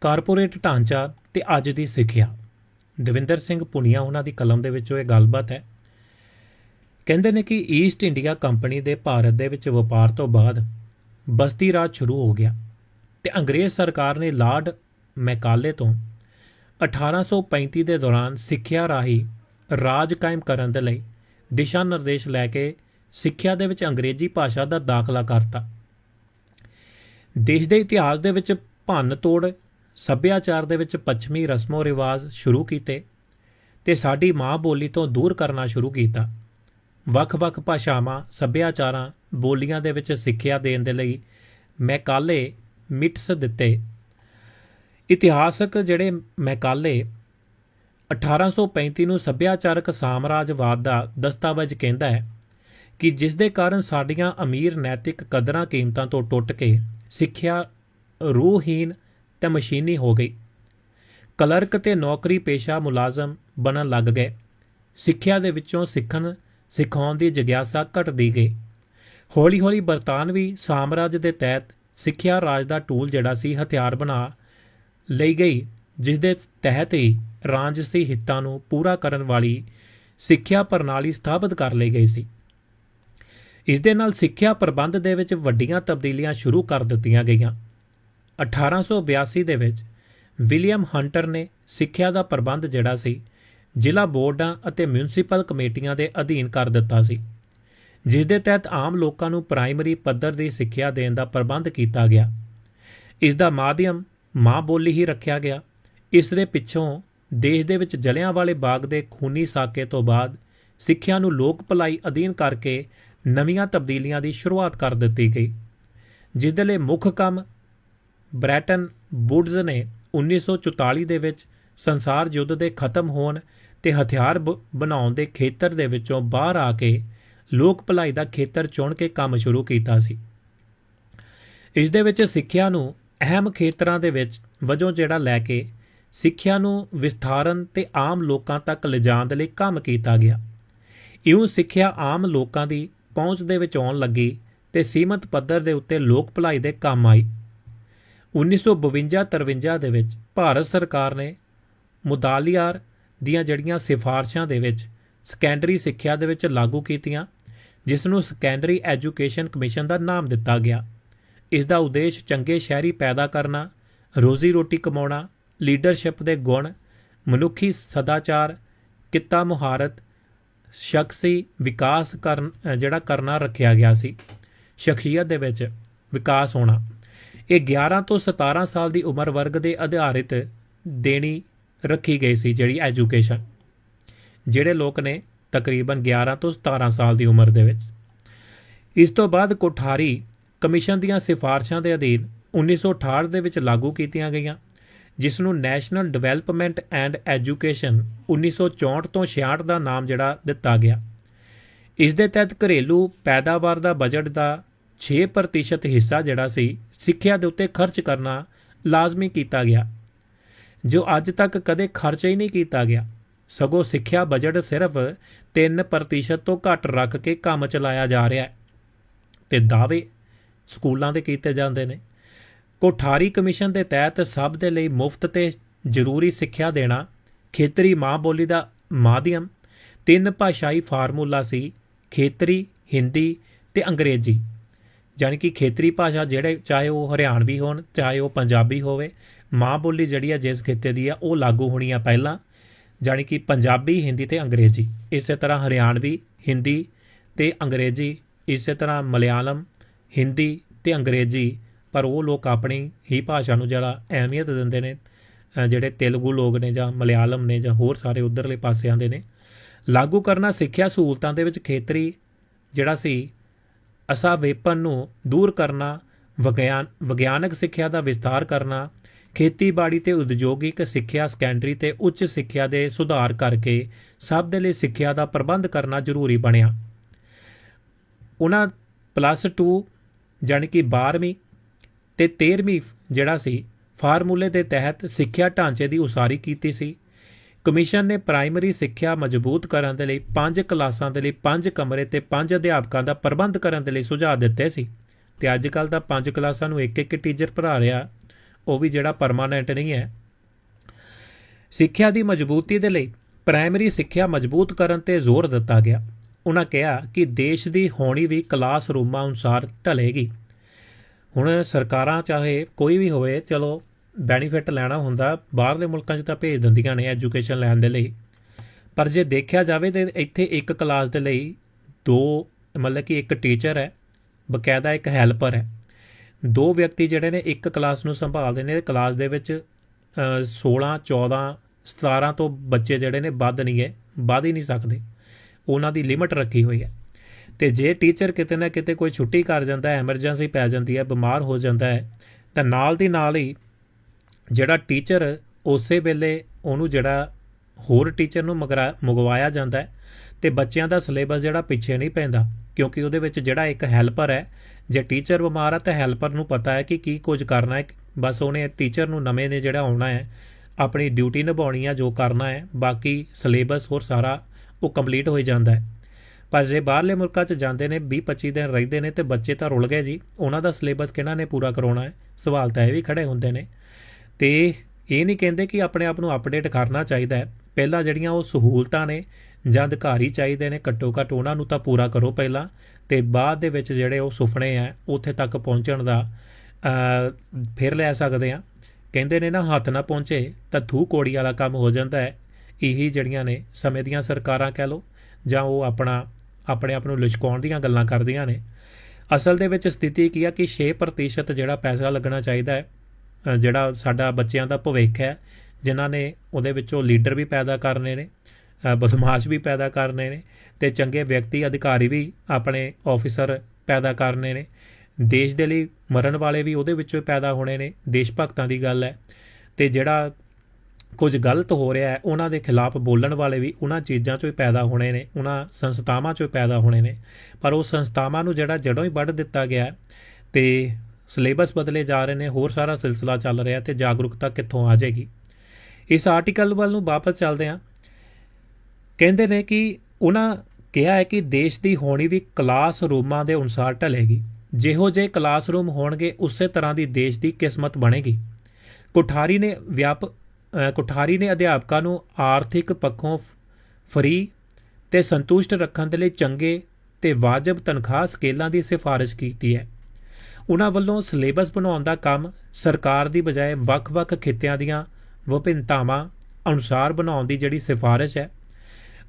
Corporate ਢਾਂਚਾ ਤੇ ਅੱਜ ਦੀ ਸਿੱਖਿਆ। ਦਵਿੰਦਰ ਸਿੰਘ ਪੁਨੀਆ ਉਹਨਾਂ ਦੀ ਕਲਮ ਦੇ ਵਿੱਚੋਂ ਇਹ ਗੱਲਬਾਤ ਹੈ। ਕਹਿੰਦੇ ਨੇ ਕਿ ਈਸਟ ਇੰਡੀਆ ਕੰਪਨੀ ਦੇ ਭਾਰਤ ਦੇ ਵਿੱਚ ਵਪਾਰ ਤੋਂ ਬਾਅਦ ਬਸਤੀ ਰਾਜ ਸ਼ੁਰੂ ਹੋ ਗਿਆ ਤੇ ਅੰਗਰੇਜ਼ ਸਰਕਾਰ ਨੇ ਲਾਰਡ ਮੈਕਾਲੇ ਤੋਂ 1835 ਦੇ ਦੌਰਾਨ ਸਿੱਖਿਆ ਰਾਹੀਂ ਰਾਜ ਕਾਇਮ ਕਰਨ ਦੇ ਲਈ ਦਿਸ਼ਾ ਨਿਰਦੇਸ਼ ਲੈ ਕੇ ਸਿੱਖਿਆ ਦੇ ਵਿੱਚ ਅੰਗਰੇਜ਼ੀ ਭਾਸ਼ਾ ਦਾ ਦਾਖਲਾ ਕਰਤਾ। ਦੇਸ਼ ਦੇ ਇਤਿਹਾਸ ਦੇ ਵਿੱਚ ਭੰਨ ਤੋੜ ਸੱਭਿਆਚਾਰ ਦੇ ਵਿੱਚ ਪੱਛਮੀ ਰਸਮੋ ਰਿਵਾਜ ਸ਼ੁਰੂ ਕੀਤੇ ਤੇ ਸਾਡੀ ਮਾਂ ਬੋਲੀ ਤੋਂ ਦੂਰ ਕਰਨਾ ਸ਼ੁਰੂ ਕੀਤਾ। ਵੱਖ-ਵੱਖ ਭਾਸ਼ਾਵਾਂ, ਸੱਭਿਆਚਾਰਾਂ, ਬੋਲੀਆਂ ਦੇ ਵਿੱਚ ਸਿੱਖਿਆ ਦੇਣ ਦੇ ਲਈ ਮੈਕਾਲੇ ਮਿਟਸ ਦਿੱਤੇ। ਇਤਿਹਾਸਕ ਜਿਹੜੇ ਮੈਕਾਲੇ 1835 ਨੂੰ ਸੱਭਿਆਚਾਰਕ ਸਾਮਰਾਜਵਾਦ ਦਾ ਦਸਤਾਵੇਜ਼ ਕਹਿੰਦਾ ਹੈ ਕਿ ਜਿਸ ਦੇ ਕਾਰਨ ਸਾਡੀਆਂ ਅਮੀਰ ਨੈਤਿਕ ਕਦਰਾਂ ਕੀਮਤਾਂ ਤੋਂ ਟੁੱਟ ਕੇ ਸਿੱਖਿਆ ਰੂਹਹੀਨ ਤੇ ਮਸ਼ੀਨੀ ਹੋ ਗਈ। ਕਲਰਕ ਤੇ ਨੌਕਰੀ ਪੇਸ਼ਾ ਮੁਲਾਜ਼ਮ ਬਣਨ ਲੱਗ ਗਏ। ਸਿੱਖਿਆ ਦੇ ਵਿੱਚੋਂ ਸਿੱਖਣ, ਸਿਖਾਉਣ ਦੀ ਜਿਗਿਆਸਾ ਘਟਦੀ ਗਈ। ਹੌਲੀ-ਹੌਲੀ ਬਰਤਾਨਵੀ ਸਾਮਰਾਜ ਦੇ ਤਹਿਤ ਸਿੱਖਿਆ ਰਾਜ ਦਾ ਟੂਲ ਜਿਹੜਾ ਸੀ, ਹਥਿਆਰ ਬਣਾ ਲਈ ਗਈ ਜਿਸ ਦੇ ਤਹਿਤ ਹੀ ਰਾਜਸੀ ਹਿੱਤਾਂ ਨੂੰ ਪੂਰਾ ਕਰਨ ਵਾਲੀ ਸਿੱਖਿਆ ਪ੍ਰਣਾਲੀ ਸਥਾਪਿਤ ਕਰ ਲਈ ਗਈ ਸੀ। ਇਸ ਦੇ ਨਾਲ ਸਿੱਖਿਆ ਪ੍ਰਬੰਧ ਦੇ ਵਿੱਚ ਵੱਡੀਆਂ ਤਬਦੀਲੀਆਂ ਸ਼ੁਰੂ ਕਰ ਦਿੱਤੀਆਂ ਗਈਆਂ। 1882 ਦੇ ਵਿੱਚ ਵਿਲੀਅਮ ਹੰਟਰ ਨੇ ਸਿੱਖਿਆ ਦਾ ਪ੍ਰਬੰਧ ਜਿਹੜਾ ਸੀ, ਜ਼ਿਲ੍ਹਾ ਬੋਰਡਾਂ ਅਤੇ ਮਿਊਨਿਸਪਲ ਕਮੇਟੀਆਂ ਦੇ ਅਧੀਨ ਕਰ ਦਿੱਤਾ ਸੀ, ਜਿਸ ਦੇ ਤਹਿਤ ਆਮ ਲੋਕਾਂ ਨੂੰ ਪ੍ਰਾਇਮਰੀ ਪੱਧਰ ਦੀ ਸਿੱਖਿਆ ਦੇਣ ਦਾ ਪ੍ਰਬੰਧ ਕੀਤਾ ਗਿਆ। ਇਸ ਦਾ ਮਾਧਿਅਮ ਮਾਂ ਬੋਲੀ ਹੀ ਰੱਖਿਆ ਗਿਆ। ਇਸ ਦੇ ਪਿੱਛੋਂ ਦੇਸ਼ ਦੇ ਵਿੱਚ ਜਲਿਆਂ ਵਾਲੇ ਬਾਗ ਦੇ ਖੂਨੀ ਸਾਕੇ ਤੋਂ ਬਾਅਦ ਸਿੱਖਿਆ ਨੂੰ ਲੋਕ ਭਲਾਈ ਅਧੀਨ ਕਰਕੇ ਨਵੀਆਂ ਤਬਦੀਲੀਆਂ ਦੀ ਸ਼ੁਰੂਆਤ ਕਰ ਦਿੱਤੀ ਗਈ, ਜਿਸ ਦੇ ਲਈ ਮੁੱਖ ਕੰਮ ਬ੍ਰੈਟਨ ਵੁਡਜ਼ ਨੇ 1944 ਦੇ ਵਿੱਚ ਸੰਸਾਰ ਯੁੱਧ ਦੇ ਖਤਮ ਹੋਣ ਤੇ ਹਥਿਆਰ ਬ- ਬਣਾਉਣ ਦੇ ਖੇਤਰ ਦੇ ਵਿੱਚੋਂ ਬਾਹਰ ਆ ਕੇ ਲੋਕ ਭਲਾਈ ਦਾ ਖੇਤਰ ਚੁਣ ਕੇ ਕੰਮ ਸ਼ੁਰੂ ਕੀਤਾ ਸੀ। ਇਸ ਦੇ ਵਿੱਚ ਸਿੱਖਿਆ ਨੂੰ ਅਹਿਮ ਖੇਤਰਾਂ ਦੇ ਵਿੱਚ ਵਜੋਂ ਜਿਹੜਾ ਲੈ ਕੇ ਸਿੱਖਿਆ ਨੂੰ ਵਿਸਥਾਰਨ ਤੇ ਆਮ ਲੋਕਾਂ ਤੱਕ ਲਿਜਾਣ ਦੇ ਲਈ ਕੰਮ ਕੀਤਾ ਗਿਆ। ਇਉਂ ਸਿੱਖਿਆ ਆਮ ਲੋਕਾਂ ਦੀ ਪਹੁੰਚ ਦੇ ਵਿੱਚ ਆਉਣ ਲੱਗੀ ਤੇ ਸੀਮਤ ਪੱਧਰ ਦੇ ਉੱਤੇ ਲੋਕ ਭਲਾਈ ਦੇ ਕੰਮ ਆਈ। 1952-53 ਦੇ ਵਿੱਚ ਭਾਰਤ ਸਰਕਾਰ ਨੇ ਮੁਦਾਲੀਆਰ ਦੀਆਂ ਜਿਹੜੀਆਂ ਸਿਫਾਰਸ਼ਾਂ ਦੇ ਵਿੱਚ ਸੈਕੰਡਰੀ ਸਿੱਖਿਆ ਦੇ ਵਿੱਚ ਲਾਗੂ ਕੀਤੀਆਂ, ਜਿਸ ਨੂੰ ਸੈਕੰਡਰੀ ਐਜੂਕੇਸ਼ਨ ਕਮਿਸ਼ਨ ਦਾ ਨਾਮ ਦਿੱਤਾ ਗਿਆ। ਇਸ ਦਾ ਉਦੇਸ਼ ਚੰਗੇ ਸ਼ਹਿਰੀ ਪੈਦਾ ਕਰਨਾ, ਰੋਜ਼ੀ ਰੋਟੀ ਕਮਾਉਣਾ ਲੀਡਰਸ਼ਿਪ ਦੇ ਗੁਣ, ਮਨੁੱਖੀ ਸਦਾਚਾਰ, ਕਿੱਤਾ ਮੁਹਾਰਤ, ਸ਼ਖਸੀ ਵਿਕਾਸ ਕਰਨ ਜਿਹੜਾ ਕਰਨਾ ਰੱਖਿਆ ਗਿਆ ਸੀ। ਸ਼ਖਸੀਅਤ ਦੇ ਵਿੱਚ ਵਿਕਾਸ ਹੋਣਾ। ਇਹ 11 ਤੋਂ 17 ਸਾਲ ਦੀ ਉਮਰ ਵਰਗ ਦੇ ਆਧਾਰਿਤ ਦੇਣੀ ਰੱਖੀ ਗਈ ਸੀ ਜਿਹੜੀ ਐਜੂਕੇਸ਼ਨ, ਜਿਹੜੇ ਲੋਕ ਨੇ ਤਕਰੀਬਨ 11 ਤੋਂ 17 ਸਾਲ ਦੀ ਉਮਰ ਦੇ ਵਿੱਚ। ਇਸ ਤੋਂ ਬਾਅਦ ਕੋਠਾਰੀ ਕਮਿਸ਼ਨ ਦੀਆਂ ਸਿਫਾਰਸ਼ਾਂ ਦੇ ਅਧੀਨ 1968 ਦੇ ਵਿੱਚ ਲਾਗੂ ਕੀਤੀਆਂ ਗਈਆਂ, ਜਿਸ ਨੂੰ ਨੈਸ਼ਨਲ ਡਿਵੈਲਪਮੈਂਟ ਐਂਡ ਐਜੂਕੇਸ਼ਨ 1964 ਤੋਂ 66 ਦਾ ਨਾਮ ਜਿਹੜਾ ਦਿੱਤਾ ਗਿਆ। ਇਸ ਦੇ ਤਹਿਤ ਘਰੇਲੂ ਪੈਦਾਵਾਰ ਦਾ ਬਜਟ ਦਾ 6% ਹਿੱਸਾ ਜਿਹੜਾ ਸੀ ਸਿੱਖਿਆ ਦੇ ਉੱਤੇ ਖਰਚ ਕਰਨਾ ਲਾਜ਼ਮੀ ਕੀਤਾ ਗਿਆ, ਜੋ ਅੱਜ ਤੱਕ ਕਦੇ ਖਰਚ ਹੀ ਨਹੀਂ ਕੀਤਾ ਗਿਆ। ਸਗੋਂ ਸਿੱਖਿਆ ਬਜਟ ਸਿਰਫ 3% ਤੋਂ ਘੱਟ ਰੱਖ ਕੇ ਕੰਮ ਚਲਾਇਆ ਜਾ ਰਿਹਾ ਹੈ। ਤੇ ਦਾਅਵੇ ਸਕੂਲਾਂ ਦੇ ਕੀਤੇ ਜਾਂਦੇ ਨੇ। ਕੋਠਾਰੀ ਕਮਿਸ਼ਨ ਦੇ ਤਹਿਤ ਸਭ ਦੇ ਲਈ ਮੁਫਤ ਤੇ ਜ਼ਰੂਰੀ ਸਿੱਖਿਆ ਦੇਣਾ, ਖੇਤਰੀ ਮਾਂ ਬੋਲੀ ਦਾ ਮਾਧਿਅਮ, ਤਿੰਨ ਭਾਸ਼ਾਈ ਫਾਰਮੂਲਾ ਸੀ, ਖੇਤਰੀ, ਹਿੰਦੀ ਤੇ ਅੰਗਰੇਜ਼ੀ। ਯਾਨੀ ਕਿ ਖੇਤਰੀ ਭਾਸ਼ਾ ਜਿਹੜੇ, ਚਾਹੇ ਉਹ ਹਰਿਆਣਵੀ ਹੋਣ, ਚਾਹੇ ਉਹ ਪੰਜਾਬੀ ਹੋਵੇ, ਮਾਂ ਬੋਲੀ ਜਿਹੜੀ ਆ ਜਿਸ ਖਿੱਤੇ ਦੀ ਆ, ਉਹ ਲਾਗੂ ਹੋਣੀ ਆ ਪਹਿਲਾਂ ਯਾਨੀ ਕਿ ਪੰਜਾਬੀ, ਹਿੰਦੀ ਤੇ ਅੰਗਰੇਜ਼ੀ। ਇਸੇ ਤਰ੍ਹਾਂ ਹਰਿਆਣਵੀ ਹਿੰਦੀ ਤੇ ਅੰਗਰੇਜ਼ੀ, ਇਸੇ ਤਰ੍ਹਾਂ ਮਲਿਆਲਮ, ਹਿੰਦੀ ਤੇ ਅੰਗਰੇਜ਼ੀ, ਪਰ ਉਹ ਲੋਕ ਆਪਣੀ ਹੀ ਭਾਸ਼ਾ ਨੂੰ ਜਿਹੜਾ ਅਹਿਮੀਅਤ ਦਿੰਦੇ ਨੇ ਜਿਹੜੇ ਤੇਲਗੂ ਲੋਕ ਨੇ ਜਾਂ ਮਲਿਆਲਮ ਨੇ ਜਾਂ ਹੋਰ ਸਾਰੇ ਉਧਰਲੇ ਪਾਸੇ ਆਂਦੇ ਨੇ। ਲਾਗੂ ਕਰਨਾ ਸਿੱਖਿਆ ਸਹੂਲਤਾਂ ਦੇ ਵਿੱਚ ਖੇਤਰੀ ਜਿਹੜਾ ਸੀ ਅਸਾਵੇਪਨ ਨੂੰ ਦੂਰ ਕਰਨਾ, ਵਿਗਿਆਨ ਵਿਗਿਆਨਕ ਸਿੱਖਿਆ ਦਾ ਵਿਸਤਾਰ ਕਰਨਾ, ਖੇਤੀਬਾੜੀ ਤੇ ਉਦਯੋਗਿਕ ਸਿੱਖਿਆ ਸੈਕੰਡਰੀ ਤੇ ਉੱਚ ਸਿੱਖਿਆ ਦੇ ਸੁਧਾਰ ਕਰਕੇ ਸਭ ਦੇ ਲਈ ਸਿੱਖਿਆ ਦਾ ਪ੍ਰਬੰਧ ਕਰਨਾ ਜ਼ਰੂਰੀ ਬਣਿਆ। ਉਹਨਾਂ ਪਲੱਸ 2 ਜਾਣੀ ਕਿ 12ਵੀਂ ਤੇ 13ਵੀਂ ਜਿਹੜਾ ਸੀ, ਫਾਰਮੂਲੇ ਦੇ ਤਹਿਤ ਸਿੱਖਿਆ ਢਾਂਚੇ ਦੀ ਉਸਾਰੀ ਕੀਤੀ ਸੀ। ਕਮਿਸ਼ਨ ਨੇ ਪ੍ਰਾਇਮਰੀ ਸਿੱਖਿਆ ਮਜ਼ਬੂਤ ਕਰਨ ਦੇ ਲਈ ਪੰਜ ਕਲਾਸਾਂ ਦੇ ਲਈ ਪੰਜ ਕਮਰੇ ਤੇ ਪੰਜ ਅਧਿਆਪਕਾਂ ਦਾ ਪ੍ਰਬੰਧ ਕਰਨ ਦੇ ਲਈ ਸੁਝਾਅ ਦਿੱਤੇ ਸੀ। ਤੇ ਅੱਜ ਕੱਲ ਤਾਂ ਪੰਜ ਕਲਾਸਾਂ ਨੂੰ ਇੱਕ ਇੱਕ ਟੀਚਰ ਪੜ੍ਹਾ ਰਿਹਾ। ਉਹ ਵੀ ਜਿਹੜਾ ਪਰਮਾਨੈਂਟ ਨਹੀਂ ਹੈ। ਸਿੱਖਿਆ ਦੀ ਮਜ਼ਬੂਤੀ ਦੇ ਲਈ ਪ੍ਰਾਇਮਰੀ ਸਿੱਖਿਆ ਮਜ਼ਬੂਤ ਕਰਨ ਤੇ ਜ਼ੋਰ ਦਿੱਤਾ ਗਿਆ। ਉਹਨਾਂ ਕਿਹਾ ਕਿ ਦੇਸ਼ ਦੀ ਹੋਣੀ ਵੀ ਕਲਾਸ ਰੂਮਾਂ ਅਨੁਸਾਰ ਢਲੇਗੀ। ਹੁਣ ਸਰਕਾਰਾਂ ਚਾਹੇ ਕੋਈ ਵੀ ਹੋਵੇ, ਚਲੋ ਬੈਨੀਫਿਟ ਲੈਣਾ ਹੁੰਦਾ ਬਾਹਰਲੇ ਮੁਲਕਾਂ 'ਚ ਤਾਂ ਭੇਜ ਦਿੰਦੀਆਂ ਨੇ ਐਜੂਕੇਸ਼ਨ ਲੈਣ ਦੇ ਲਈ। ਪਰ ਜੇ ਦੇਖਿਆ ਜਾਵੇ ਤੇ ਇੱਥੇ ਇੱਕ ਕਲਾਸ ਦੇ ਲਈ ਦੋ ਮਤਲਬ ਕਿ ਇੱਕ ਟੀਚਰ ਹੈ ਬਕਾਇਦਾ ਇੱਕ ਹੈਲਪਰ ਹੈ। ਦੋ ਵਿਅਕਤੀ ਜਿਹੜੇ ਨੇ ਇੱਕ ਕਲਾਸ ਨੂੰ ਸੰਭਾਲਦੇ ਨੇ ਕਲਾਸ ਦੇ ਵਿੱਚ ਅ, 16 14 17 ਤੋਂ ਬੱਚੇ ਜਿਹੜੇ ਨੇ ਵੱਧ ਨਹੀਂ ਹੈ ਵੱਧ ਹੀ ਨਹੀਂ ਸਕਦੇ। ਉਹਨਾਂ ਦੀ ਲਿਮਟ ਰੱਖੀ ਹੋਈ ਹੈ। ਤੇ ਜੇ ਟੀਚਰ ਕਿਤੇ ਨਾ ਕਿਤੇ ਕੋਈ ਛੁੱਟੀ ਕਰ ਜਾਂਦਾ ਹੈ ਐਮਰਜੈਂਸੀ ਪੈ ਜਾਂਦੀ ਹੈ ਬਿਮਾਰ ਹੋ ਜਾਂਦਾ ਹੈ ਤਾਂ ਨਾਲ ਦੀ ਨਾਲ ਹੀ ਜਿਹੜਾ ਟੀਚਰ ਉਸੇ ਵੇਲੇ ਉਹਨੂੰ ਜਿਹੜਾ ਹੋਰ ਟੀਚਰ ਨੂੰ ਮਗਰਾ ਮੰਗਵਾਇਆ ਜਾਂਦਾ ਹੈ ਤੇ ਬੱਚਿਆਂ ਦਾ ਸਿਲੇਬਸ ਜਿਹੜਾ ਪਿੱਛੇ ਨਹੀਂ ਪੈਂਦਾ, ਕਿਉਂਕਿ ਉਹਦੇ ਵਿੱਚ ਜਿਹੜਾ ਇੱਕ ਹੈਲਪਰ ਹੈ, ਜੇ ਟੀਚਰ ਬਿਮਾਰ ਹੈ ਤਾਂ ਹੈਲਪਰ ਨੂੰ ਪਤਾ ਹੈ ਕਿ ਕੀ ਕੁਝ ਕਰਨਾ ਹੈ, ਬਸ ਉਹਨੇ ਟੀਚਰ ਨੂੰ ਨਵੇਂ ਨੇ ਜਿਹੜਾ ਆਉਣਾ ਹੈ, ਆਪਣੀ ਡਿਊਟੀ ਨਿਭਾਉਣੀ ਹੈ ਜੋ ਕਰਨਾ ਹੈ, ਬਾਕੀ ਸਿਲੇਬਸ ਹੋਰ ਸਾਰਾ ਉਹ ਕੰਪਲੀਟ ਹੋਈ ਜਾਂਦਾ ਹੈ। ਪਰ ਜੇ ਬਾਹਰਲੇ ਮੁਲਕਾਂ 'ਚ ਜਾਂਦੇ ਨੇ 20 25 ਦਿਨ ਰਹਿੰਦੇ ਨੇ ਤੇ ਬੱਚੇ ਤਾਂ ਰੁਲ ਗਏ ਜੀ, ਉਹਨਾਂ ਦਾ ਸਿਲੇਬਸ ਕਿਹਨਾਂ ਨੇ ਪੂਰਾ ਕਰਾਉਣਾ ਹੈ? ਸਵਾਲ ਤਾਂ ਇਹ ਵੀ ਖੜੇ ਹੁੰਦੇ ਨੇ। ਤੇ ਇਹ ਨਹੀਂ ਕਹਿੰਦੇ ਕਿ ਆਪਣੇ ਆਪ ਨੂੰ ਅਪਡੇਟ ਕਰਨਾ ਚਾਹੀਦਾ ਹੈ। ਪਹਿਲਾਂ ਜਿਹੜੀਆਂ ਉਹ ਸਹੂਲਤਾਂ ਨੇ ਜਾਂ ਅਧਿਕਾਰੀ ਚਾਹੀਦੇ ਨੇ ਘੱਟੋ ਘੱਟ ਉਹਨਾਂ ਨੂੰ ਤਾਂ ਪੂਰਾ ਕਰੋ ਪਹਿਲਾਂ ਤੇ ਬਾਅਦ ਦੇ ਵਿੱਚ ਜਿਹੜੇ ਉਹ ਸੁਪਨੇ ਆ, ਉੱਥੇ ਤੱਕ ਪਹੁੰਚਣ ਦਾ ਫਿਰ ਲੈ ਸਕਦੇ ਆ ਕਹਿੰਦੇ ਨੇ ਨਾ, ਹੱਥ ਨਾ ਪਹੁੰਚੇ ਤਾਂ ਥੂ ਕੋੜੀ ਵਾਲਾ ਕੰਮ ਹੋ ਜਾਂਦਾ ਹੈ। ਇਹੀ ਜਿਹੜੀਆਂ ਨੇ ਸਮੇਂ ਦੀਆਂ ਸਰਕਾਰਾਂ ਕਹਿ ਲੋ ਜਾਂ ਉਹ ਆਪਣਾ, ਆਪਣੇ ਆਪ ਨੂੰ ਲਿਸ਼ਕਾਉਣ ਦੀਆਂ ਗੱਲਾਂ ਕਰਦੀਆਂ ਨੇ। ਅਸਲ ਦੇ ਵਿੱਚ ਸਥਿਤੀ ਕੀ ਆ ਕਿ 6% ਜਿਹੜਾ ਪੈਸਾ ਲੱਗਣਾ ਚਾਹੀਦਾ ਹੈ ਜਿਹੜਾ ਸਾਡਾ ਬੱਚਿਆਂ ਦਾ ਭਵਿੱਖ ਹੈ, ਜਿਨ੍ਹਾਂ ਨੇ ਉਹਦੇ ਵਿੱਚੋਂ ਲੀਡਰ ਵੀ ਪੈਦਾ ਕਰਨੇ ਨੇ ਬਦਮਾਸ਼ ਵੀ ਪੈਦਾ ਕਰਨੇ ਨੇ ਤੇ ਚੰਗੇ ਵਿਅਕਤੀ ਅਧਿਕਾਰੀ ਵੀ ਆਪਣੇ ਆਫੀਸਰ ਪੈਦਾ ਕਰਨੇ ਨੇ। ਦੇਸ਼ ਦੇ ਲਈ ਮਰਨ ਵਾਲੇ ਵੀ ਉਹਦੇ ਵਿੱਚੋਂ ਪੈਦਾ ਹੋਣੇ ਨੇ, ਦੇਸ਼ ਭਗਤਾਂ ਦੀ ਗੱਲ ਹੈ। ਤੇ ਜਿਹੜਾ ਕੁਝ ਗਲਤ ਹੋ ਰਿਹਾ ਹੈ, ਉਹਨਾਂ ਦੇ ਖਿਲਾਫ ਬੋਲਣ ਵਾਲੇ ਵੀ ਉਹਨਾਂ ਚੀਜ਼ਾਂ ਚੋਂ ਹੀ ਪੈਦਾ ਹੋਣੇ ਨੇ, ਉਹਨਾਂ ਸੰਸਥਾਵਾਂ ਚੋਂ ਹੀ ਪੈਦਾ ਹੋਣੇ ਨੇ। ਪਰ ਉਹ ਸੰਸਥਾਵਾਂ ਨੂੰ ਜਿਹੜਾ ਜੜੋਂ ਹੀ ਵੱਢ ਦਿੱਤਾ ਗਿਆ ਹੈ, ਤੇ ਸਿਲੇਬਸ ਬਦਲੇ ਜਾ ਰਹੇ ਨੇ ਹੋਰ ਸਾਰਾ ਸਿਲਸਿਲਾ ਚੱਲ ਰਿਹਾ ਤੇ ਜਾਗਰੂਕਤਾ ਕਿੱਥੋਂ ਆ ਜਾਏਗੀ? ਇਸ ਆਰਟੀਕਲ ਵੱਲ ਨੂੰ ਵਾਪਸ ਚੱਲਦੇ ਹਾਂ। ਕਹਿੰਦੇ ਨੇ ਕਿ ਉਹਨਾਂ ਕਿਹਾ ਹੈ ਕਿ ਦੇਸ਼ ਦੀ ਹੋਣੀ ਵੀ ਕਲਾਸ ਰੂਮਾਂ ਦੇ ਅਨੁਸਾਰ ਢਲੇਗੀ। ਜਿਹੋ ਜੇ ਕਲਾਸਰੂਮ ਹੋਣਗੇ ਉਸੇ ਤਰ੍ਹਾਂ ਦੀ ਦੇਸ਼ ਦੀ ਕਿਸਮਤ ਬਣੇਗੀ। ਕੁਠਾਰੀ ਨੇ ਵਿਆਪ ਅ, ਕੁਠਾਰੀ ਨੇ ਅਧਿਆਪਕਾਂ ਨੂੰ ਆਰਥਿਕ ਪੱਖੋਂ ਫਰੀ ਤੇ ਸੰਤੁਸ਼ਟ ਰੱਖਣ ਦੇ ਲਈ ਚੰਗੇ ਤੇ ਵਾਜਬ ਤਨਖਾਹ ਸਕੇਲਾਂ ਦੀ ਸਿਫਾਰਿਸ਼ ਕੀਤੀ ਹੈ। ਉਹਨਾਂ ਵੱਲੋਂ ਸਿਲੇਬਸ ਬਣਾਉਣ ਦਾ ਕੰਮ ਸਰਕਾਰ ਦੀ ਬਜਾਏ ਵੱਖ-ਵੱਖ ਖਿੱਤਿਆਂ ਦੀਆਂ ਵਿਭਿੰਨਤਾਵਾਂ ਅਨੁਸਾਰ ਬਣਾਉਣ ਦੀ ਜਿਹੜੀ ਸਿਫਾਰਿਸ਼ ਹੈ,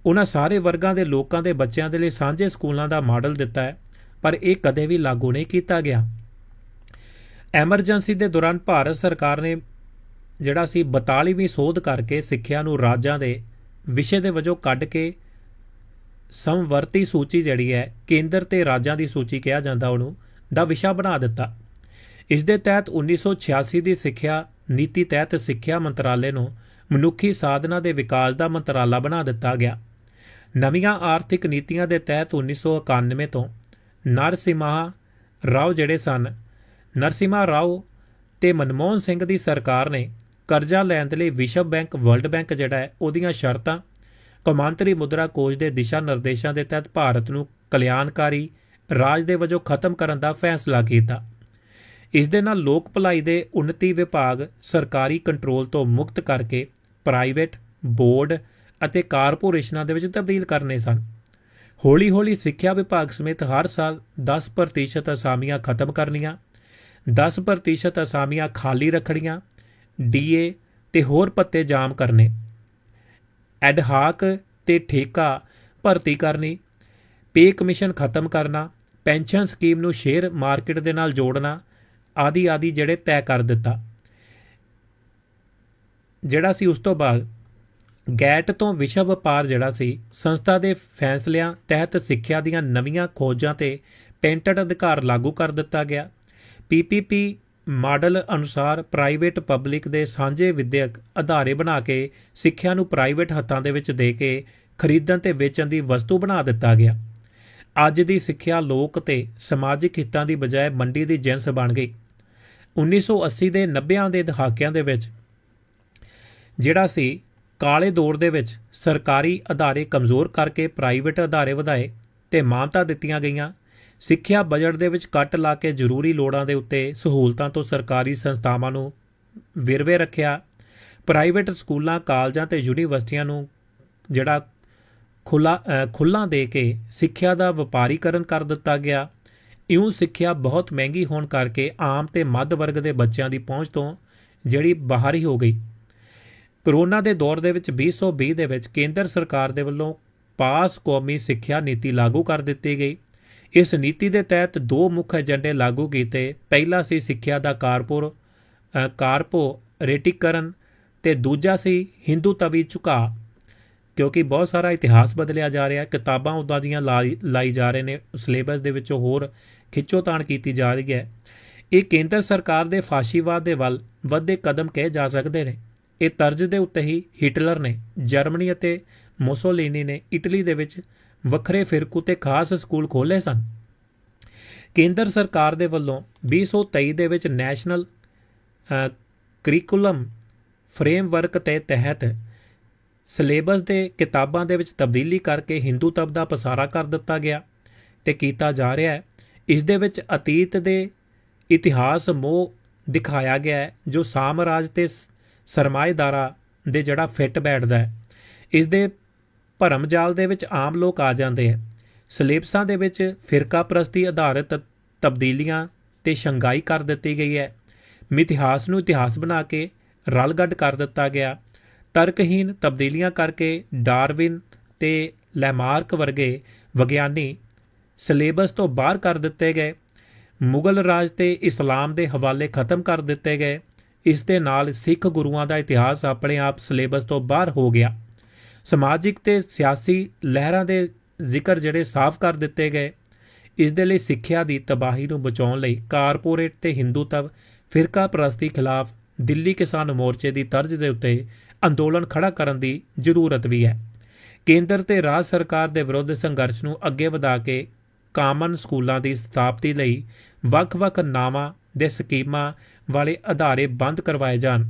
ਉਹਨਾਂ ਸਾਰੇ ਵਰਗਾਂ ਦੇ ਲੋਕਾਂ ਦੇ ਬੱਚਿਆਂ ਦੇ ਲਈ ਸਾਂਝੇ ਸਕੂਲਾਂ ਦਾ ਮਾਡਲ ਦਿੱਤਾ ਹੈ, ਪਰ ਇਹ ਕਦੇ ਵੀ ਲਾਗੂ ਨਹੀਂ ਕੀਤਾ ਗਿਆ। ਐਮਰਜੈਂਸੀ ਦੇ ਦੌਰਾਨ ਭਾਰਤ ਸਰਕਾਰ ਨੇ ਜਿਹੜਾ ਸੀ 42ਵੀਂ ਸੋਧ ਕਰਕੇ ਸਿੱਖਿਆ ਨੂੰ ਰਾਜਾਂ ਦੇ ਵਿਸ਼ੇ ਦੇ ਵਜੋਂ ਕੱਢ ਕੇ ਸਮਵਰਤੀ ਸੂਚੀ ਜਿਹੜੀ ਹੈ, ਕੇਂਦਰ ਤੇ ਰਾਜਾਂ ਦੀ ਸੂਚੀ ਕਿਹਾ ਜਾਂਦਾ ਉਹਨੂੰ ਦਾ ਵਿਸ਼ਾ ਬਣਾ ਦਿੱਤਾ। ਇਸ ਦੇ ਤਹਿਤ 1986 ਦੀ ਸਿੱਖਿਆ ਨੀਤੀ ਤਹਿਤ ਸਿੱਖਿਆ ਮੰਤਰਾਲੇ ਨੂੰ ਮਨੁੱਖੀ ਸਾਧਨਾਂ ਦੇ ਵਿਕਾਸ ਦਾ ਮੰਤਰਾਲਾ ਬਣਾ ਦਿੱਤਾ ਗਿਆ। ਨਵੀਆਂ ਆਰਥਿਕ ਨੀਤੀਆਂ ਦੇ ਤਹਿਤ 1991 ਤੋਂ ਨਰਸਿਮਹਾ ਰਾਓ ਜਿਹੜੇ ਸਨ, ਨਰਸਿਮਹਾ ਰਾਓ ਤੇ ਮਨਮੋਹਨ ਸਿੰਘ ਦੀ ਸਰਕਾਰ ਨੇ ਕਰਜ਼ਾ ਲੈਣ ਦੇ ਲਈ ਵਿਸ਼ਵ ਬੈਂਕ, ਵਰਲਡ ਬੈਂਕ ਜਿਹੜਾ ਹੈ, ਉਹਦੀਆਂ ਸ਼ਰਤਾਂ, ਕੌਮਾਂਤਰੀ ਮੁਦਰਾ ਕੋਸ਼ ਦੇ ਦਿਸ਼ਾ ਨਿਰਦੇਸ਼ਾਂ ਦੇ ਤਹਿਤ ਭਾਰਤ ਨੂੰ ਕਲਿਆਣਕਾਰੀ ਰਾਜ ਦੇ ਵਜੋਂ ਖਤਮ ਕਰਨ ਦਾ ਫੈਸਲਾ ਕੀਤਾ। ਇਸ ਦੇ ਨਾਲ ਲੋਕ ਭਲਾਈ ਦੇ ਉન્નਤੀ ਵਿਭਾਗ ਸਰਕਾਰੀ ਕੰਟਰੋਲ ਤੋਂ ਮੁਕਤ ਕਰਕੇ ਪ੍ਰਾਈਵੇਟ, ਬੋਰਡ ਅਤੇ ਕਾਰਪੋਰੇਸ਼ਨਾਂ ਦੇ ਵਿੱਚ ਤਬਦੀਲ ਕਰਨੇ ਸਨ। ਹੌਲੀ-ਹੌਲੀ ਸਿੱਖਿਆ ਵਿਭਾਗ ਸਮੇਤ ਹਰ ਸਾਲ 10% ਅਸਾਮੀਆਂ ਖਤਮ ਕਰਨੀਆਂ 10% ਅਸਾਮੀਆਂ ਖਾਲੀ ਰੱਖਣੀਆਂ, ਡੀਏ ਤੇ ਹੋਰ ਪੱਤੇ ਜਾਮ ਕਰਨੇ, ਐਡਹਾਕ ਤੇ ਠੇਕਾ ਭਰਤੀ ਕਰਨੀ, ਪੇ ਕਮਿਸ਼ਨ ਖਤਮ ਕਰਨਾ ਪੈਨਸ਼ਨ ਸਕੀਮ ਨੂੰ ਸ਼ੇਅਰ ਮਾਰਕੀਟ ਦੇ ਨਾਲ ਜੋੜਨਾ, ਆਦਿ ਆਦਿ ਜਿਹੜੇ ਤੈਅ ਕਰ ਦਿੱਤਾ। ਜਿਹੜਾ ਸੀ ਉਸ ਤੋਂ ਬਾਅਦ, ਗੈਟ ਤੋਂ ਵਿਸ਼ਵ ਵਪਾਰ ਜਿਹੜਾ ਸੀ, ਸੰਸਥਾ ਦੇ ਫੈਸਲਿਆਂ ਤਹਿਤ ਸਿੱਖਿਆ ਦੀਆਂ ਨਵੀਆਂ ਖੋਜਾਂ ਤੇ ਪੇਟੈਂਟ ਅਧਿਕਾਰ ਲਾਗੂ ਕਰ ਦਿੱਤਾ ਗਿਆ। ਪੀਪੀਪੀ ਮਾਡਲ ਅਨੁਸਾਰ ਪ੍ਰਾਈਵੇਟ ਪਬਲਿਕ ਦੇ ਸਾਂਝੇ ਵਿਦਿਅਕ ਅਧਾਰੇ ਬਣਾ ਕੇ ਸਿੱਖਿਆ ਨੂੰ ਪ੍ਰਾਈਵੇਟ ਹੱਥਾਂ ਦੇ ਵਿੱਚ ਦੇ ਕੇ ਖਰੀਦਣ ਤੇ ਵੇਚਣ ਦੀ ਵਸਤੂ ਬਣਾ ਦਿੱਤਾ ਗਿਆ। ਅੱਜ ਦੀ ਸਿੱਖਿਆ ਲੋਕ ਤੇ ਸਮਾਜਿਕ ਹਿੱਤਾਂ ਦੀ ਬਜਾਏ ਮੰਡੀ ਦੀ ਜਿੰਸ ਬਣ ਗਈ। 1980 ਦੇ 90ਆਂ ਦੇ ਦਹਾਕਿਆਂ ਦੇ ਵਿੱਚ ਜਿਹੜਾ ਸੀ ਕਾਲੇ ਦੌਰ ਦੇ ਵਿੱਚ ਸਰਕਾਰੀ ਅਦਾਰੇ ਕਮਜ਼ੋਰ ਕਰਕੇ ਪ੍ਰਾਈਵੇਟ ਅਦਾਰੇ ਵਧਾਏ ਤੇ ਮਾਨਤਾ ਦਿੱਤੀਆਂ ਗਈਆਂ, ਸਿੱਖਿਆ ਬਜਟ ਦੇ ਵਿੱਚ ਕੱਟ ਲਾ ਕੇ ਜ਼ਰੂਰੀ ਲੋੜਾਂ ਦੇ ਉੱਤੇ ਸਹੂਲਤਾਂ ਤੋਂ ਸਰਕਾਰੀ ਸੰਸਥਾਵਾਂ ਨੂੰ ਵਿਰਵੇ ਰੱਖਿਆ, ਪ੍ਰਾਈਵੇਟ ਸਕੂਲਾਂ, ਕਾਲਜਾਂ ਤੇ ਯੂਨੀਵਰਸਿਟੀਆਂ ਨੂੰ ਜਿਹੜਾ ਖੁੱਲਾ ਖੁੱਲਾਂ ਦੇ ਕੇ ਸਿੱਖਿਆ ਦਾ ਵਪਾਰੀਕਰਨ ਕਰ ਦਿੱਤਾ ਗਿਆ। ਇਉਂ ਸਿੱਖਿਆ ਬਹੁਤ ਮਹਿੰਗੀ ਹੋਣ ਕਰਕੇ ਆਮ ਤੇ ਮੱਧ ਵਰਗ ਦੇ ਬੱਚਿਆਂ ਦੀ ਪਹੁੰਚ ਤੋਂ ਜਿਹੜੀ ਬਾਹਰ ਹੀ ਹੋ ਗਈ। ਕਰੋਨਾ ਦੇ ਦੌਰ ਦੇ ਵਿੱਚ 2020 ਦੇ ਵਿੱਚ ਕੇਂਦਰ ਸਰਕਾਰ ਦੇ ਵੱਲੋਂ ਪਾਸ ਕੌਮੀ ਸਿੱਖਿਆ ਨੀਤੀ ਲਾਗੂ ਕਰ ਦਿੱਤੀ ਗਈ। ਇਸ ਨੀਤੀ ਦੇ ਤਹਿਤ ਦੋ ਮੁੱਖ ਏਜੰਡੇ ਲਾਗੂ ਕੀਤੇ। ਪਹਿਲਾ ਸੀ ਸਿੱਖਿਆ ਦਾ ਕਾਰਪੋਰ ਕਾਰਪੋ ਰੇਟੀਕਰਨ ਤੇ ਦੂਜਾ ਸੀ ਹਿੰਦੂਤਵੀ ਝੁਕਾ। ਕਿਉਂਕਿ ਬਹੁਤ ਸਾਰਾ ਇਤਿਹਾਸ ਬਦਲਿਆ ਜਾ ਰਿਹਾ ਕਿਤਾਬਾਂ ਉਦਾਂ ਦੀਆਂ ਲਾਈ ਲਾਈ ਜਾ ਰਹੇ ਨੇ ਸਿਲੇਬਸ ਦੇ ਵਿੱਚੋਂ ਹੋਰ ਖਿੱਚੋਤਾਣ ਕੀਤੀ ਜਾ ਰਹੀ ਹੈ। ਇਹ ਕੇਂਦਰ ਸਰਕਾਰ ਦੇ ਫਾਸ਼ੀਵਾਦ ਦੇ ਵੱਲ ਵੱਧੇ ਕਦਮ ਕਹੇ ਜਾ ਸਕਦੇ ਨੇ। ਇਹ ਤਰਜ਼ ਦੇ ਉੱਤੇ ਹੀ ਹਿਟਲਰ ਨੇ ਜਰਮਨੀ ਅਤੇ ਮੋਸੋਲੀਨੀ ਨੇ ਇਟਲੀ ਦੇ ਵਿੱਚ ਵੱਖਰੇ ਫਿਰਕੂ ਤੇ ਖਾਸ ਸਕੂਲ ਖੋਲ੍ਹੇ ਸਨ। ਕੇਂਦਰ ਸਰਕਾਰ ਦੇ ਵੱਲੋਂ 2023 ਦੇ ਵਿੱਚ ਨੈਸ਼ਨਲ ਅ, ਕਰਿਕੂਲਮ ਫਰੇਮਵਰਕ ਦੇ ਤਹਿਤ ਸਿਲੇਬਸ ਦੇ ਕਿਤਾਬਾਂ ਦੇ ਵਿੱਚ ਤਬਦੀਲੀ ਕਰਕੇ ਹਿੰਦੂ ਤਬ ਦਾ ਪਸਾਰਾ ਕਰ ਦਿੱਤਾ ਗਿਆ ਤੇ ਕੀਤਾ ਜਾ ਰਿਹਾ ਹੈ। ਇਸ ਦੇ ਵਿੱਚ ਅਤੀਤ ਦੇ ਇਤਿਹਾਸ ਮੋਹ ਦਿਖਾਇਆ ਗਿਆ ਹੈ, ਜੋ ਸਾਮਰਾਜ ਤੇ ਸ- ਸਰਮਾਏਦਾਰਾਂ ਦੇ ਜਿਹੜਾ ਫਿੱਟ ਬੈਠਦਾ ਹੈ। ਇਸ ਦੇ ਭਰਮ ਜਾਲ ਦੇ ਵਿੱਚ ਆਮ ਲੋਕ ਆ ਜਾਂਦੇ ਹੈ। ਸਿਲੇਬਸਾਂ ਦੇ ਵਿੱਚ ਫਿਰਕਾ ਪ੍ਰਸਤੀ ਆਧਾਰਿਤ ਤਬਦੀਲੀਆਂ ਤੇ ਸ਼ੰਗਾਈ ਕਰ ਦਿੱਤੀ ਗਈ ਹੈ। ਮਿਥਿਹਾਸ ਨੂੰ ਇਤਿਹਾਸ ਬਣਾ ਕੇ ਰਲਗੱਡ ਕਰ ਦਿੱਤਾ ਗਿਆ। ਤਰਕਹੀਨ ਤਬਦੀਲੀਆਂ ਕਰਕੇ ਡਾਰਵਿਨ ਤੇ ਲੈਮਾਰਕ ਵਰਗੇ ਵਿਗਿਆਨੀ ਸਿਲੇਬਸ ਤੋਂ ਬਾਹਰ ਕਰ ਦਿੱਤੇ ਗਏ। ਮੁਗਲ ਰਾਜ ਤੇ ਇਸਲਾਮ ਦੇ ਹਵਾਲੇ ਖਤਮ ਕਰ ਦਿੱਤੇ ਗਏ। ਇਸ ਦੇ ਨਾਲ ਸਿੱਖ ਗੁਰੂਆਂ ਦਾ ਇਤਿਹਾਸ ਆਪਣੇ ਆਪ ਸਿਲੇਬਸ ਤੋਂ ਬਾਹਰ ਹੋ ਗਿਆ। ਸਮਾਜਿਕ ਤੇ ਸਿਆਸੀ ਲਹਿਰਾਂ ਦੇ ਜ਼ਿਕਰ ਜਿਹੜੇ ਸਾਫ਼ ਕਰ ਦਿੱਤੇ ਗਏ। ਇਸ ਦੇ ਲਈ ਸਿੱਖਿਆ ਦੀ ਤਬਾਹੀ ਨੂੰ ਬਚਾਉਣ ਲਈ ਕਾਰਪੋਰੇਟ ਤੇ ਹਿੰਦੂਤਵ ਫਿਰਕਾ ਪ੍ਰਸਤੀ ਖਿਲਾਫ ਦਿੱਲੀ ਕਿਸਾਨ ਮੋਰਚੇ ਦੀ ਤਰਜ਼ ਦੇ ਉੱਤੇ ਅੰਦੋਲਨ ਖੜਾ ਕਰਨ ਦੀ ਜ਼ਰੂਰਤ ਵੀ ਹੈ। ਕੇਂਦਰ ਤੇ ਰਾਜ ਸਰਕਾਰ ਦੇ ਵਿਰੁੱਧ ਸੰਘਰਸ਼ ਨੂੰ ਅੱਗੇ ਵਧਾ ਕੇ ਕਾਮਨ ਸਕੂਲਾਂ ਦੀ ਸਥਾਪਤੀ ਲਈ ਵੱਖ-ਵੱਖ ਨਾਵਾਂ ਦੇ ਸਕੀਮਾਂ ਵਾਲੇ ਅਦਾਰੇ ਬੰਦ ਕਰਵਾਏ ਜਾਣ।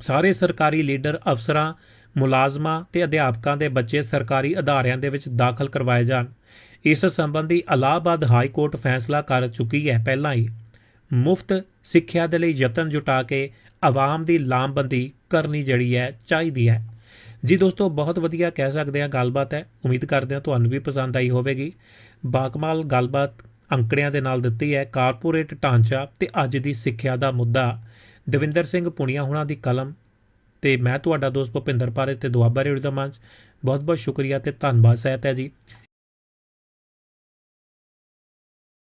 ਸਾਰੇ ਸਰਕਾਰੀ ਲੀਡਰ ਅਫਸਰਾਂ, ਮੁਲਾਜ਼ਮਾਂ ਤੇ ਅਧਿਆਪਕਾਂ ਦੇ ਬੱਚੇ ਸਰਕਾਰੀ ਅਦਾਰਿਆਂ ਦੇ ਵਿੱਚ ਦਾਖਲ ਕਰਵਾਏ ਜਾਣ। ਇਸ ਸੰਬੰਧੀ ਅਲਾਹਾਬਾਦ ਹਾਈ ਕੋਰਟ ਫੈਸਲਾ ਕਰ ਚੁੱਕੀ ਹੈ। ਪਹਿਲਾਂ ਹੀ ਮੁਫਤ ਸਿੱਖਿਆ ਦੇ ਲਈ ਯਤਨ ਜੁਟਾ ਕੇ ਆਵਾਮ ਦੀ ਲਾਮਬੰਦੀ ਕਰਨੀ ਜਿਹੜੀ ਹੈ, ਚਾਹੀਦੀ ਹੈ। ਜੀ ਦੋਸਤੋ, ਬਹੁਤ ਵਧੀਆ ਕਹਿ ਸਕਦੇ ਆ ਗੱਲਬਾਤ ਹੈ। ਉਮੀਦ ਕਰਦੇ ਹਾਂ ਤੁਹਾਨੂੰ ਵੀ ਪਸੰਦ ਆਈ ਹੋਵੇਗੀ। ਬਾਕਮਾਲ ਗੱਲਬਾਤ ਅੰਕੜਿਆਂ ਦੇ ਨਾਲ ਦਿੱਤੀ ਹੈ, ਕਾਰਪੋਰੇਟ ਢਾਂਚਾ ਤੇ ਅੱਜ ਦੀ ਸਿੱਖਿਆ ਦਾ ਮੁੱਦਾ। ਦਵਿੰਦਰ ਸਿੰਘ ਪੁਣੀਆ ਹੁਣਾਂ ਦੀ ਕਲਮ ਤੇ ਮੈਂ ਤੁਹਾਡਾ ਦੋਸਤ ਭੁਪਿੰਦਰ ਪਾਰੇ ਤੇ ਦੁਆਬਾ ਰੇਡੀਓ ਦਾ ਮੰਚ। ਬਹੁਤ ਬਹੁਤ ਸ਼ੁਕਰੀਆ ਤੇ ਧੰਨਵਾਦ ਸਹਿਤ ਹੈ ਜੀ।